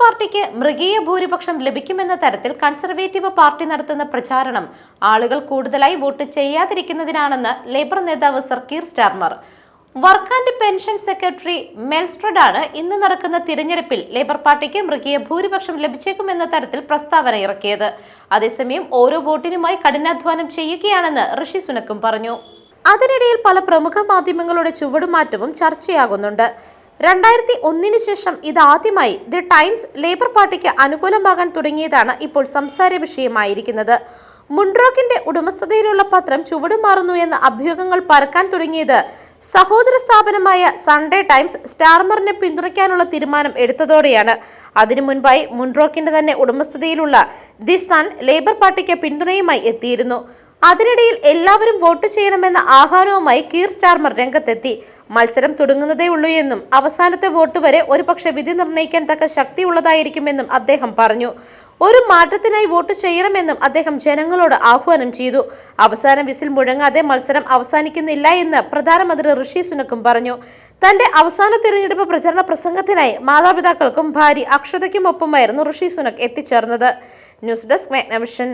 പാർട്ടിക്ക് മൃഗീയ ഭൂരിപക്ഷം ലഭിക്കുമെന്ന തരത്തിൽ കൺസർവേറ്റീവ് പാർട്ടി നടത്തുന്ന പ്രചാരണം ആളുകൾ കൂടുതലായി വോട്ട് ചെയ്യാതിരിക്കുന്നതിനാണെന്ന് ലേബർ നേതാവ് sir Keir Starmer. Work and pension secretary Mel Stride ആണ് ഇന്ന് നടക്കുന്ന തിരഞ്ഞെടുപ്പിൽ ലേബർ പാർട്ടിക്ക് മൃഗീയ ഭൂരിപക്ഷം ലഭിച്ചേക്കുമെന്ന തരത്തിൽ പ്രസ്താവന ഇറക്കിയത്. അതേസമയം ഓരോ വോട്ടിനുമായി കഠിനാധ്വാനം ചെയ്യുകയാണെന്ന് ഋഷി സുനക്കും പറഞ്ഞു. അതിനിടയിൽ പല പ്രമുഖ മാധ്യമങ്ങളുടെ ചുവടുമാറ്റവും ചർച്ചയാകുന്നുണ്ട്. രണ്ടായിരത്തി ഒന്നിന് ശേഷം ഇതാദ്യമായി ദി ടൈംസ് ലേബർ പാർട്ടിക്ക് അനുകൂലമാകാൻ തുടങ്ങിയതാണ് ഇപ്പോൾ സംസാര വിഷയമായിരിക്കുന്നത്. മുൺട്രോക്കിന്റെ ഉടമസ്ഥതയിലുള്ള പത്രം ചുവടുമാറുന്നു എന്ന അഭ്യൂഹങ്ങൾ പരക്കാൻ തുടങ്ങിയത് സഹോദര സ്ഥാപനമായ സൺഡേ ടൈംസ് സ്റ്റാർമറിനെ പിന്തുണയ്ക്കാനുള്ള തീരുമാനം എടുത്തതോടെയാണ്. അതിനു മുൻപായി മുൺട്രോക്കിന്റെ തന്നെ ഉടമസ്ഥതയിലുള്ള ദി സൺ ലേബർ പാർട്ടിക്ക് പിന്തുണയുമായി എത്തിയിരുന്നു. അതിനിടയിൽ എല്ലാവരും വോട്ട് ചെയ്യണമെന്ന ആഹ്വാനവുമായി കീർ സ്റ്റാർമർ രംഗത്തെത്തി. മത്സരം തുടങ്ങുന്നതേ ഉള്ളൂ എന്നും അവസാനത്തെ വോട്ട് വരെ ഒരുപക്ഷെ വിധി നിർണയിക്കാൻ തക്ക ശക്തി ഉള്ളതായിരിക്കുമെന്നും അദ്ദേഹം പറഞ്ഞു. ഒരു മാറ്റത്തിനായി വോട്ട് ചെയ്യണമെന്നും അദ്ദേഹം ജനങ്ങളോട് ആഹ്വാനം ചെയ്തു. അവസാന വിസിൽ മുഴങ്ങാതെ മത്സരം അവസാനിക്കുന്നില്ല എന്ന് പ്രധാനമന്ത്രി ഋഷി സുനക്കും പറഞ്ഞു. തന്റെ അവസാന തിരഞ്ഞെടുപ്പ് പ്രചരണ പ്രസംഗത്തിനായി മാതാപിതാക്കൾക്കും ഭാര്യ അക്ഷതയ്ക്കുമൊപ്പമായിരുന്നു ഋഷി സുനക് എത്തിച്ചേർന്നത്. News desk Magnavision.